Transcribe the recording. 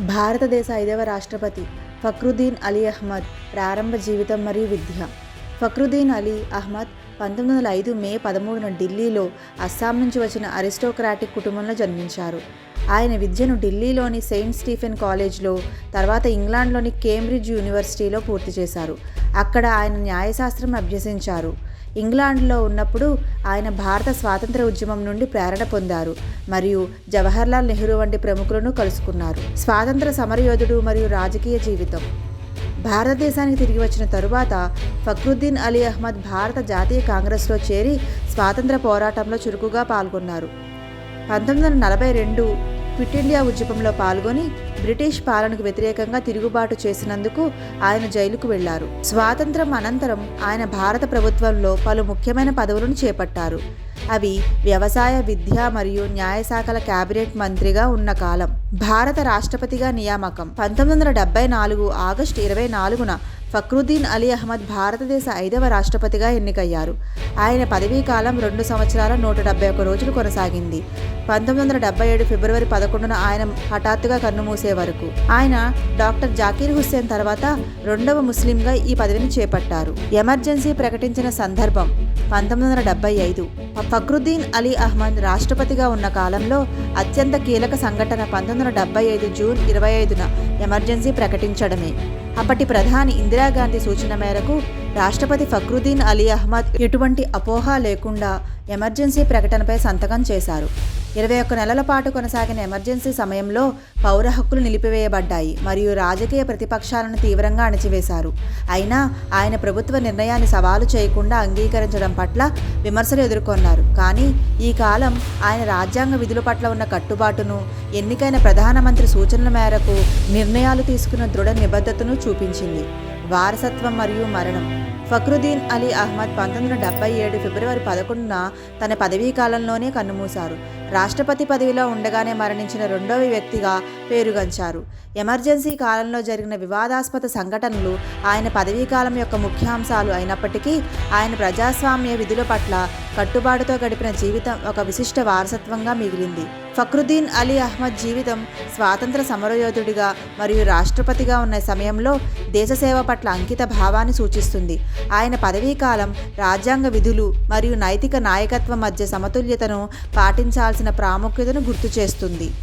భారతదేశ ఐదవ రాష్ట్రపతి ఫక్రుద్దీన్ అలీ అహ్మద్ ప్రారంభ జీవితం మరియు విద్య. ఫక్రుద్దీన్ అలీ అహ్మద్ పంతొమ్మిది వందల ఐదు మే పదమూడున ఢిల్లీలో అస్సాం నుంచి వచ్చిన అరిస్టోక్రాటిక్ కుటుంబంలో జన్మించారు. ఆయన విద్యను ఢిల్లీలోని సెయింట్ స్టీఫెన్ కాలేజ్లో తర్వాత ఇంగ్లాండ్లోని కేంబ్రిడ్జ్ యూనివర్సిటీలో పూర్తి చేశారు. అక్కడ ఆయన న్యాయశాస్త్రం అభ్యసించారు. ఇంగ్లాండ్లో ఉన్నప్పుడు ఆయన భారత స్వాతంత్ర ఉద్యమం నుండి ప్రేరణ పొందారు మరియు జవహర్లాల్ నెహ్రూ వంటి ప్రముఖులను కలుసుకున్నారు. స్వాతంత్ర సమరయోధుడు మరియు రాజకీయ జీవితం. భారతదేశానికి తిరిగి వచ్చిన తరువాత ఫక్రుద్దీన్ అలీ అహ్మద్ భారత జాతీయ కాంగ్రెస్లో చేరి స్వాతంత్ర పోరాటంలో చురుకుగా పాల్గొన్నారు. పంతొమ్మిది వందల నలభై రెండు క్విట్ ఇండియా ఉద్యమంలో పాల్గొని బ్రిటిష్ పాలనకు వ్యతిరేకంగా తిరుగుబాటు చేసినందుకు ఆయన జైలుకు వెళ్ళారు. స్వాతంత్రం అనంతరం ఆయన భారత ప్రభుత్వంలో పలు ముఖ్యమైన పదవులను చేపట్టారు. అవి వ్యవసాయ విద్య మరియు న్యాయశాఖల కేబినెట్ మంత్రిగా ఉన్న కాలం. భారత రాష్ట్రపతిగా నియామకం పంతొమ్మిది వందల డెబ్బై నాలుగు ఆగస్టు ఇరవై నాలుగున ఫక్రుద్దీన్ అలీ అహ్మద్ భారతదేశ ఐదవ రాష్ట్రపతిగా ఎన్నికయ్యారు. ఆయన పదవీ కాలం రెండు సంవత్సరాల నూట డెబ్బై ఒక్క రోజులు కొనసాగింది. పంతొమ్మిది వందల డెబ్బై ఏడు ఫిబ్రవరి పదకొండున ఆయన హఠాత్తుగా కన్నుమూసే వరకు. ఆయన డాక్టర్ జాకీర్ హుస్సేన్ తర్వాత రెండవ ముస్లింగా ఈ పదవిని చేపట్టారు. ఎమర్జెన్సీ ప్రకటించిన సందర్భం పంతొమ్మిది వందల డెబ్బై ఐదు. ఫక్రుద్దీన్ అలీ అహ్మద్ రాష్ట్రపతిగా ఉన్న కాలంలో అత్యంత కీలక సంఘటన పంతొమ్మిది వందల డెబ్బై ఐదు జూన్ ఇరవై ఐదున ఎమర్జెన్సీ ప్రకటించడమే. అప్పటి ప్రధాని ఇందిరాగాంధీ సూచన మేరకు రాష్ట్రపతి ఫక్రుద్దీన్ అలీ అహ్మద్ ఎటువంటి అపోహ లేకుండా ఎమర్జెన్సీ ప్రకటనపై సంతకం చేశారు. ఇరవై ఒక్క నెలల పాటు కొనసాగిన ఎమర్జెన్సీ సమయంలో పౌర హక్కులు నిలిపివేయబడ్డాయి మరియు రాజకీయ ప్రతిపక్షాలను తీవ్రంగా అణచివేశారు. అయినా ఆయన ప్రభుత్వ నిర్ణయాన్ని సవాలు చేయకుండా అంగీకరించడం పట్ల విమర్శలు ఎదుర్కొన్నారు. కానీ ఈ కాలం ఆయన రాజ్యాంగ విధుల పట్ల ఉన్న కట్టుబాటును ఎన్నికైన ప్రధానమంత్రి సూచనల మేరకు నిర్ణయాలు తీసుకున్న దృఢ నిబద్ధతను చూపించింది. వారసత్వం మరియు మరణం. ఫక్రుద్దీన్ అలీ అహ్మద్ పంతొమ్మిది వందల డెబ్బై ఏడు ఫిబ్రవరి పదకొండున తన పదవీ కాలంలోనే కన్నుమూశారు. రాష్ట్రపతి పదవిలో ఉండగానే మరణించిన రెండవ వ్యక్తిగా పేరుగంచారు. ఎమర్జెన్సీ కాలంలో జరిగిన వివాదాస్పద సంఘటనలు ఆయన పదవీ కాలం యొక్క ముఖ్యాంశాలు అయినప్పటికీ ఆయన ప్రజాస్వామ్య విధుల పట్ల కట్టుబాటుతో గడిపిన జీవితం ఒక విశిష్ట వారసత్వంగా మిగిలింది. ఫక్రుద్దీన్ అలీ అహ్మద్ జీవితం స్వాతంత్ర సమరయోధుడిగా మరియు రాష్ట్రపతిగా ఉన్న సమయంలో దేశసేవ పట్ల అంకిత భావాన్ని సూచిస్తుంది. ఆయన పదవీకాలం రాజ్యాంగ విధులు మరియు నైతిక నాయకత్వం మధ్య సమతుల్యతను పాటించాల్సిన ప్రాముఖ్యతను గుర్తు చేస్తుంది.